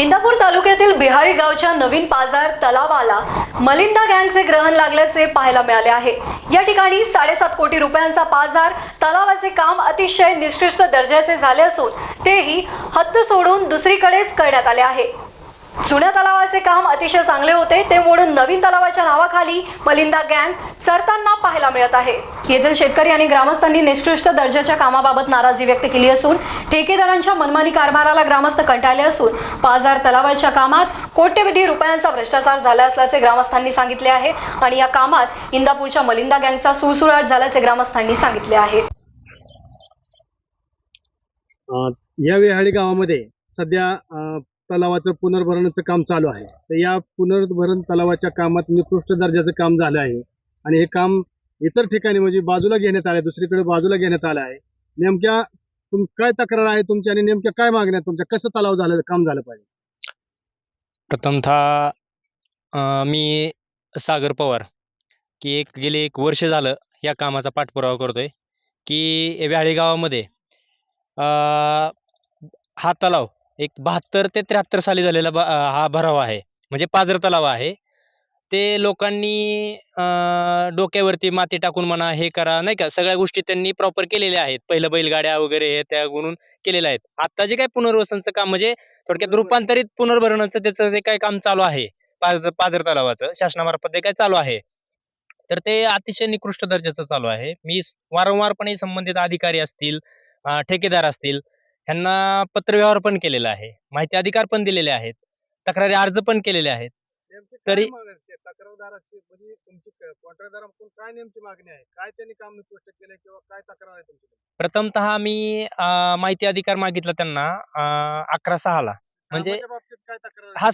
इंदापूर तालुक्यातील बिहारी गावच्या नवीन पाजार तलावाला मलिंदा गँगचे ग्रहण लागल्याचे पाहायला मिळाले आहे. या ठिकाणी साडेसात कोटी रुपयांचा पाजार तलावाचे काम अतिशय निष्कृष्ट दर्जाचे झाले असून तेही हद्द सोडून दुसरीकडेच करण्यात आले आहे. जुन्या तलावाचे काम अतिशय चांगले होते ते मोडून नवीन तलावाच्या नावाखाली मलिंदा गँग चरताना पाहायला मिळत आहे. येथील शेतकरी आणि ग्रामस्थांनी निकृष्ट दर्जाच्या कामाबाबत नाराजी व्यक्त केली असून ठेकेदारांच्या मनमानी कारभाराला ग्रामस्थ कंटाळले असून पाजार तलावाच्या कामात कोट्यवधी रुपयांचा भ्रष्टाचार झाला असल्याचे ग्रामस्थांनी सांगितले आहे आणि या कामात इंदापूरच्या मलिंदा गँगचा सुळसुळाट झाल्याचे ग्रामस्थांनी सांगितले आहे. या वेहाळी गावामध्ये सध्या तलावाचं पुनर्भरणाचं काम चालू आहे. तर या पुनर्भरण तलावाच्या कामात निकृष्ट दर्जाचं काम झालं आहे. आणि हे काम इतर ठिकाणी म्हणजे बाजूला घेण्यात आलं दुसरीकडे बाजूला घेण्यात आलं आहे. नेमक्या तुम काय तक्रार आहे तुमची आणि नेमक्या काय मागण्या तुमच्या? कसं तलाव झालं काम झालं पाहिजे? प्रथमतः मी सागर पवार की एक गेले एक वर्ष झालं या कामाचा पाठपुरावा करतोय की व्याळी गावामध्ये हा तलाव एक बहात्तर ते त्र्याहत्तर साली झालेला हा भराव आहे. म्हणजे पाझर तलाव आहे. ते लोकांनी डोक्यावरती माती टाकून म्हणा हे करा नाही का? सगळ्या गोष्टी त्यांनी प्रॉपर केलेल्या आहेत. पहिलं बैलगाड्या वगैरे हे त्या म्हणून केलेल्या आहेत. आता जे काय पुनर्वसनचं काम म्हणजे थोडक्यात रूपांतरित पुनर्भरणाचं त्याचं जे काय काम चालू आहे पाझर पाझर तलावाचं शासनामार्फत जे काय चालू आहे तर ते अतिशय निकृष्ट दर्जाचं चालू आहे. मी वारंवारपणे संबंधित अधिकारी असतील ठेकेदार असतील ह्यांना पत्रव्यवहार पण केलेला आहे. माहिती अधिकार पण दिलेले आहेत. तक्रारी अर्ज पण केलेले आहेत. तरी- तक्रारदाराची म्हणजे तुमची कॉन्ट्रॅक्टदाराकडून काय नेमकी मागणी आहे? काय त्यांनी काम निकृष्ट केलं किंवा काय तक्रार आहे तुमची? प्रथमतः मी माहिती अधिकार मागितला त्यांना अकरा सहाला म्हणजे आहे? हा?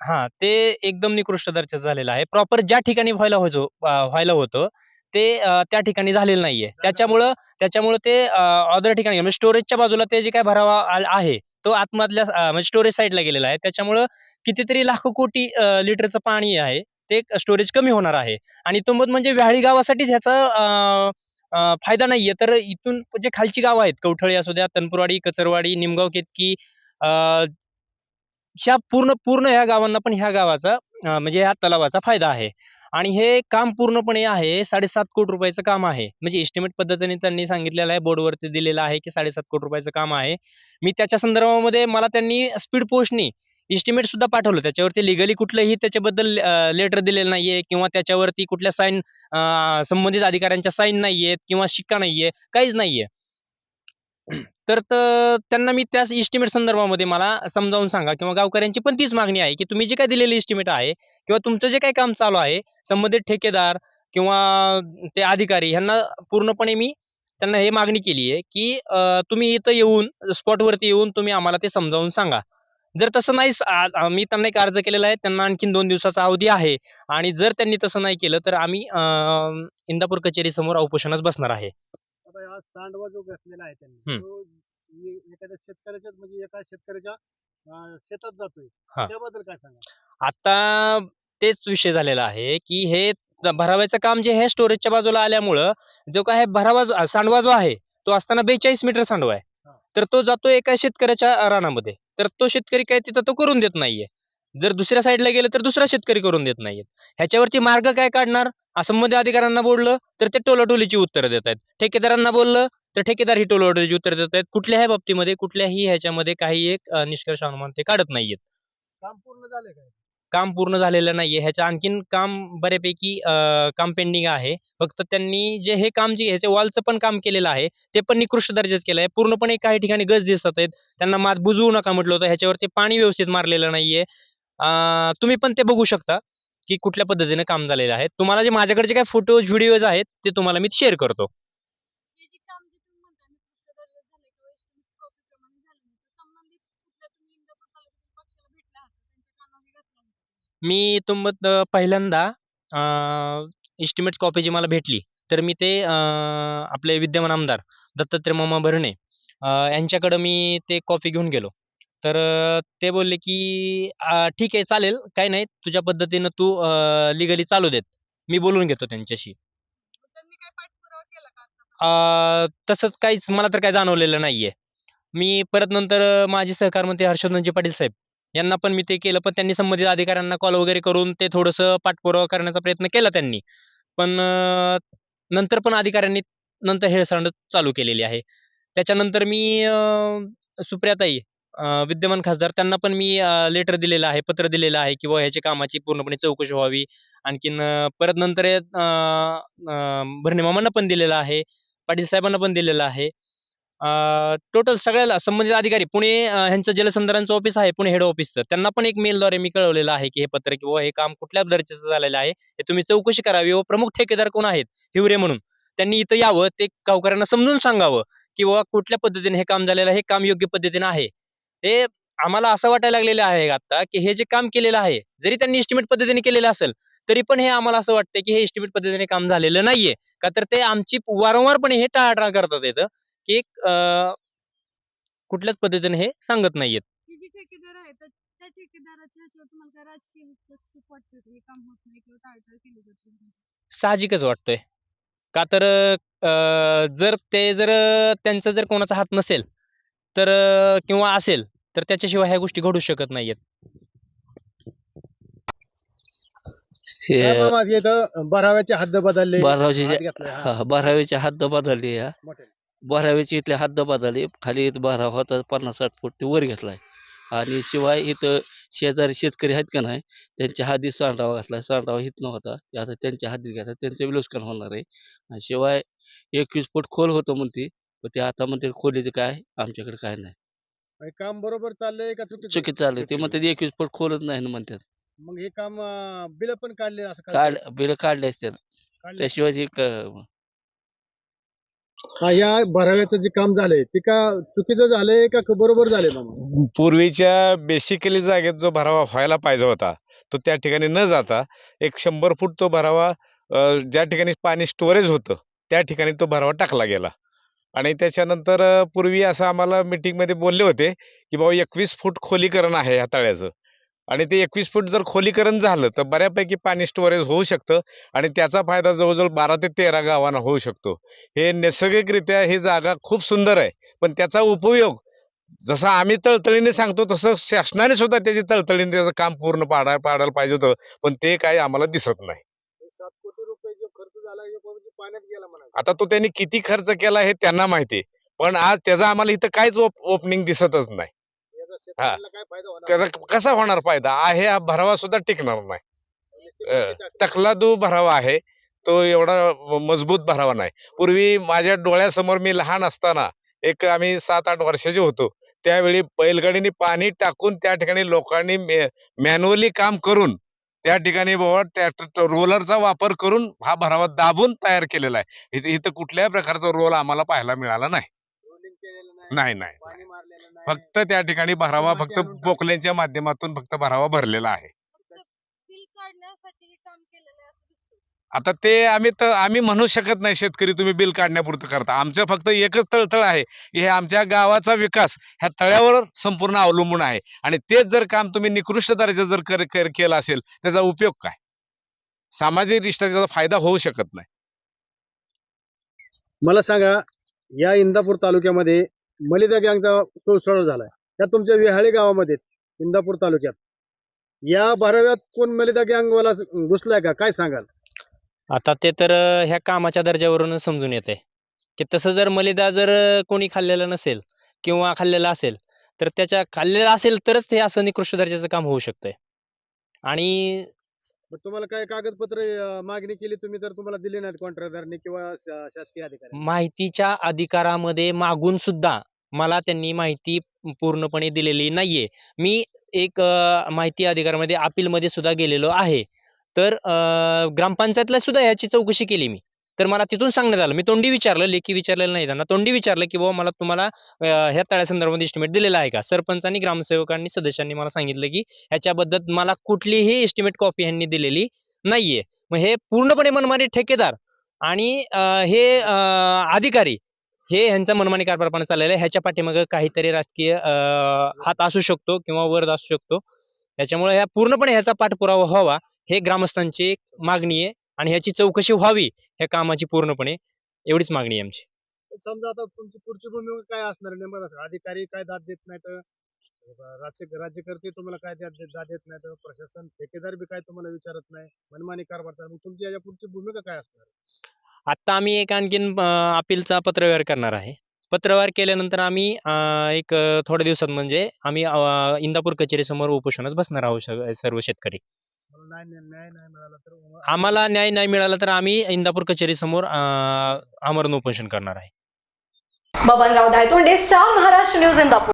हा ते एकदम निकृष्ट दर्जाचं झालेलं आहे. प्रॉपर ज्या ठिकाणी व्हायला व्हायला होतं ते त्या ठिकाणी झालेलं नाहीये. त्याच्यामुळं त्याच्यामुळं ते अदर ठिकाणी म्हणजे स्टोरेजच्या बाजूला ते जे काय भरावा आहे तो आतमधल्या म्हणजे स्टोरेज साईडला गेलेला आहे. त्याच्यामुळं कितीतरी लाखो कोटी लिटरचं पाणी आहे ते स्टोरेज कमी होणार आहे. आणि तो म्हणजे व्याळी गावासाठीच ह्याचा फायदा नाहीये. तर इथून जे खालची गावं आहेत कवठळी असू द्या तनपुरवाडी कचरवाडी निमगाव केतकी ह्या पूर्ण पूर्ण ह्या गावांना पण ह्या गावाचा म्हणजे ह्या तलावाचा फायदा आहे. आणि हे काम पूर्णपणे आहे साडेसात कोटी रुपयाचं काम आहे. म्हणजे एस्टिमेट पद्धतीने त्यांनी सांगितलेलं आहे बोर्डवरती दिलेलं आहे की साडेसात कोटी रुपयाचं काम आहे. मी त्याच्या संदर्भामध्ये मला त्यांनी स्पीड पोस्टनी इस्टिमेट सुद्धा पाठवलं. त्याच्यावरती लिगली कुठलंही त्याच्याबद्दल लेटर दिलेलं नाहीये किंवा त्याच्यावरती कुठल्या साईन संबंधित अधिकाऱ्यांच्या साईन नाहीयेत किंवा शिक्का नाहीये काहीच नाहीये. तर त्यांना मी त्याच इस्टिमेट संदर्भामध्ये मला समजावून सांगा किंवा गावकऱ्यांची पण तीच मागणी आहे की तुम्ही जे काय दिलेले इस्टिमेट आहे किंवा तुमचं जे काही काम चालू आहे संबंधित ठेकेदार किंवा ते अधिकारी ह्यांना पूर्णपणे मी त्यांना हे मागणी केली आहे की तुम्ही इथं येऊन स्पॉटवरती येऊन तुम्ही आम्हाला ते समजावून सांगा. जर तसं नाही मी त्यांना एक अर्ज केलेला आहे त्यांना आणखीन दोन दिवसाचा अवधी आहे आणि जर त्यांनी तसं नाही केलं तर आम्ही इंदापूर कचेरी समोर उपोषणास बसणार आहे. आता हा सांडवा जो घातलेला आहे त्यांनी हम्म. तो एखाद्या शेतकऱ्याच्या म्हणजे एका शेतकऱ्याच्या अं, शेतात जातोय हा. त्याबद्दल काय सांगा आता तेच विषय झालेला आहे की हे ज- भराव्याचं काम जे आहे स्टोरेजच्या बाजूला आल्यामुळं जो काय भरावा जो- सांडवा जो आहे तो असताना बेचाळीस मीटर सांडवा आहे हा. तर तो जातो एका शेतकऱ्याच्या रानामध्ये तर तो शेतकरी काय तिथं तो करून देत नाहीये जर दुसऱ्या साईडला गेलं तर दुसरा शेतकरी करून देत नाहीये ह्याच्यावरती मार्ग काय काढणार? आ, संबंधित अधिकाऱ्यांना बोललं तर ते टोलाटोलीची उत्तरं देत आहेत. ठेकेदारांना बोललं तर ठेकेदार ही टोलाटोलीची उत्तरं देत आहेत. कुठल्याही बाबतीमध्ये कुठल्याही ह्याच्यामध्ये काही एक निष्कर्ष अनुमान ते काढत नाहीयेत. काम पूर्ण झाले काय काम पूर्ण झालेलं नाहीये. ह्याचं आणखीन काम बऱ्यापैकी काम पेंडिंग आहे. फक्त त्यांनी जे हे काम जे ह्याच्या वॉलचं पण काम केलेलं आहे ते पण निकृष्ट दर्जाचं केलं आहे पूर्णपणे काही ठिकाणी गज दिसत आहेत. त्यांना मात बुजवू नका म्हटलं होतं. ह्याच्यावरती पाणी व्यवस्थित मारलेलं नाहीये. तुम्ही पण ते बघू शकता की कुठल्या पद्धतीने काम झालेलं आहे. तुम्हाला जे माझ्याकडे जे काही फोटोज व्हिडिओज आहेत ते तुम्हाला मी शेअर करतो? मी तुम पहिल्यांदा इस्टिमेट कॉपी जी मला भेटली तर मी ते आपले विद्यमान आमदार दत्तात्रय मामा भरणे यांच्याकडं मी ते कॉपी घेऊन गेलो. तर ते बोलले की ठीक आहे चालेल काही नाही तुझ्या पद्धतीनं तू लिगली चालू देत. मी बोलून घेतो त्यांच्याशी. तसंच काहीच मला तर काय जाणवलेलं नाहीये. मी परत नंतर माझे सहकार मंत्री हर्षवर्धनजी पाटील साहेब यांना पण मी ते केलं पण त्यांनी संबंधित अधिकाऱ्यांना कॉल वगैरे करून ते थोडंसं पाठपुरावा करण्याचा प्रयत्न केला त्यांनी. पण नंतर पण अधिकाऱ्यांनी नंतर हेळसांड चालू केलेली आहे. त्याच्यानंतर मी सुप्रियाताई विद्यमान खासदार त्यांना पण मी लेटर दिलेलं आहे पत्र दिलेलं आहे की बुवा ह्याची कामाची पूर्णपणे चौकशी व्हावी. आणखीन परत नंतर भरणे मामांना पण दिलेलं आहे पाटील साहेबांना पण दिलेलं आहे. टोटल सगळ्याला संबंधित अधिकारी पुणे ह्यांचं जलसंधारणचं ऑफिस आहे पुणे हेड ऑफिसचं त्यांना पण एक मेलद्वारे मी कळवलेलं आहे की हे पत्र की हे काम कुठल्या दर्जाचं झालेलं आहे हे तुम्ही चौकशी करावी. व प्रमुख ठेकेदार कोण आहेत? हिवरे म्हणून. त्यांनी इथं यावं ते गावकऱ्यांना समजून सांगावं की बाबा कुठल्या पद्धतीने हे काम झालेलं आहे हे काम योग्य पद्धतीने आहे. हे आम्हाला असं वाटायला लागलेलं आहे आता की हे जे काम केलेलं आहे जरी त्यांनी एस्टिमेट पद्धतीने केलेलं असेल तरी पण हे आम्हाला असं वाटतं की हे एस्टिमेट पद्धतीने काम झालेलं नाहीये. का तर ते आमची वारंवारपणे हे टाळाटाळ करतात येतं की कुठल्याच पद्धतीने हे सांगत नाहीयेत. साहजिकच वाटतोय. का तर जर ते जर त्यांचा जर कोणाचा हात नसेल तर किंवा असेल तर त्याच्याशिवाय ह्या गोष्टी घडू शकत नाहीयेत. हे इथं बाराव्याचे हद्द बदलले. बारावीचे जे- हात घेतलाय, हा. हा, बारावीच्या हद्द बदलली या मोठे. बारावीची इथले हद्द बदलली खाली इथं बारा होता पन्नास साठ फूट ते वर घेतलाय. आणि शिवाय इथं शेजारी शेतकरी आहेत का नाही त्यांच्या हद्दीत सांडावा घातलाय सांडावा हित नव्हता. ते आता त्यांच्या हद्दीत घातला त्यांचं विलोस्कन होणार आहे. आणि शिवाय एकवीस फूट खोल होतं म्हणते पण ते आता म्हणते खोलीचं काय आमच्याकडे काय नाही. हे काम बरोबर चाललंय का चुकीचं? चुकी चाललं ते चुकीचं. म्हणतात एकवीस फूट खोलच नाही ना म्हणतात. मग हे काम बिल पण काढले असं काढ बिल काढले असते काढले? त्याशिवाय ते क- हा, या बाराव्याचं जे काम झालंय ते का चुकीचं झालंय का क- बरोबर झालंय मामा पूर्वीच्या बेसिकली जागेत जो भरावा व्हायला पाहिजे होता तो त्या ठिकाणी न जाता एक शंभर फूट तो भरावा अ, ज्या ठिकाणी पाणी स्टोरेज होतं त्या ठिकाणी तो भरावा टाकला गेला. आणि त्याच्यानंतर पूर्वी असं आम्हाला मीटिंगमध्ये बोलले होते की बाबा एकवीस फूट खोलीकरण आहे या तळ्याचं. आणि ते एकवीस फूट जर खोलीकरण झालं तर बऱ्यापैकी पाणी स्टोरेज होऊ शकतं आणि त्याचा फायदा जवळजवळ बारा ते तेरा गावांना होऊ शकतो. हे नैसर्गिकरित्या ही जागा खूप सुंदर आहे पण त्याचा उपयोग जसं आम्ही तळतळीने सांगतो तसं शासनाने सुद्धा त्याची तळतळीने त्याचं काम पूर्ण पाडा पाडायला पाहिजे होतं पण ते काही आम्हाला दिसत नाही सात कोटी रुपये जो खर्च झाला हे म्हणजे पाण्यात गेला म्हणा आता तो त्यांनी किती खर्च केला हे त्यांना माहिती पण आज त्याचा आम्हाला इथं काहीच ओपनिंग दिसतच नाही. त्याचा कसा होणार फायदा? आहे हा भरावा सुद्धा टिकणार नाही. तकलादू भरावा आहे. तो एवढा मजबूत भरावा नाही. पूर्वी माझ्या डोळ्यासमोर मी लहान असताना एक आम्ही सात आठ वर्षाचे होतो. त्यावेळी बैलगाडीने पाणी टाकून त्या ठिकाणी लोकांनी मॅन्युअली काम करून त्या ठिकाणी बाबा त्या रोलरचा वापर करून हा भरावा दाबून तयार केलेला आहे. इथं इथं कुठल्याही प्रकारचा रोल आम्हाला पाहायला मिळाला नाही. नाही. नाही फक्त त्या ठिकाणी भरावा फक्त. पोकलेंच्या माध्यमातून फक्त भरावा भरलेला आहे फक्त बिल काढण्यासाठी हे काम केलेलं आहे असं दिसतं आता ते आम्ही तर आम्ही म्हणू शकत नाही शेतकरी तुम्ही बिल काढण्यापुरतं करता. आमचं फक्त एकच तळतळ आहे. हे आमच्या गावाचा विकास ह्या तळ्यावर संपूर्ण अवलंबून आहे. आणि तेच जर काम तुम्ही निकृष्ट दर्जा जर कर, कर केलं असेल त्याचा उपयोग काय? सामाजिकदृष्ट्या त्याचा फायदा होऊ शकत नाही. मला सांगा या इंदापूर तालुक्यामध्ये मलिदा गँगचा सुळसुळा झालाय. त्या तुमच्या विहाळी गावामध्ये इंदापूर तालुक्यात. या बाराव्यात कोण मलिदा गँगवाला घुसलाय का? काय सांगाल? आता ते तर ह्या कामाच्या दर्जावरून समजून येते की तसं जर मलिदा जर कोणी खाल्लेलं नसेल किंवा खाल्लेलं असेल तर त्याच्या खाल्लेलं असेल तरच ते असं निकृष्ट दर्जाचं काम होऊ शकतंय. आणि मग तुम्हाला काय कागदपत्र अं, मागणी केली तुम्ही तर तुम्हाला दिले नाहीत कॉन्ट्रॅक्टरने किंवा शा- शासकीय अधिकारी? माहितीच्या अधिकारामध्ये मागून सुद्धा मला त्यांनी माहिती पूर्णपणे दिलेली नाहीये. मी एक अ, माहिती अधिकारामध्ये अपीलमध्ये सुद्धा गेलेलो आहे. तर ग्रामपंचायतला सुद्धा याची चौकशी केली मी. तर मला तिथून सांगण्यात आलं. मी तोंडी विचारलं लेखी विचारलेलं नाही त्यांना. तोंडी विचारलं की बाबा मला तुम्हाला ह्या तळ्यासंदर्भात एस्टिमेट दिलेला आहे का? सरपंचांनी ग्रामसेवकांनी सदस्यांनी मला सांगितलं की ह्याच्याबद्दल मला कुठलीही एस्टिमेट कॉपी ह्यांनी दिलेली नाहीये. मग हे पूर्णपणे मनमानी ठेकेदार आणि हे अ, अधिकारी हे ह्यांचा मनमानी कारभारपणा चाललेला आहे. ह्याच्या पाठीमागे काहीतरी राजकीय हात असू शकतो किंवा वरद असू शकतो. त्याच्यामुळे ह्या पूर्णपणे ह्याचा पाठपुरावा व्हावा. हे ग्रामस्थांची एक मागणी आहे आणि ह्याची चौकशी व्हावी ह्या कामाची पूर्णपणे एवढीच मागणी आहे आमची. समजा आता तुमची पुढची भूमिका काय असणार आहे नेमकं? अधिकारी काय दाद देत नाहीत? राज्य राज्यकर्ते तुम्हाला काय दाद देत नाही तर प्रशासन ठेकेदार बी काय तुम्हाला विचारत नाही? मनमानी कारभार चालू. मग तुमची याच्या पुढची भूमिका काय असणार? आता आम्ही एक आणखीन अपीलचा पत्रव्यवहार करणार आहे. पत्रव्यवहार केल्यानंतर आम्ही एक थोड्या दिवसात म्हणजे आम्ही इंदापूर कचेरी समोर उपोषणास बसणार आहोत सर्व शेतकरी. आम्हाला न्याय नाही मिळाला तर आम्ही इंदापूर कचेरी समोर आमरण उपोषण करणार आहे. Babanrao Dhaytonde star Maharashtra news Indapur.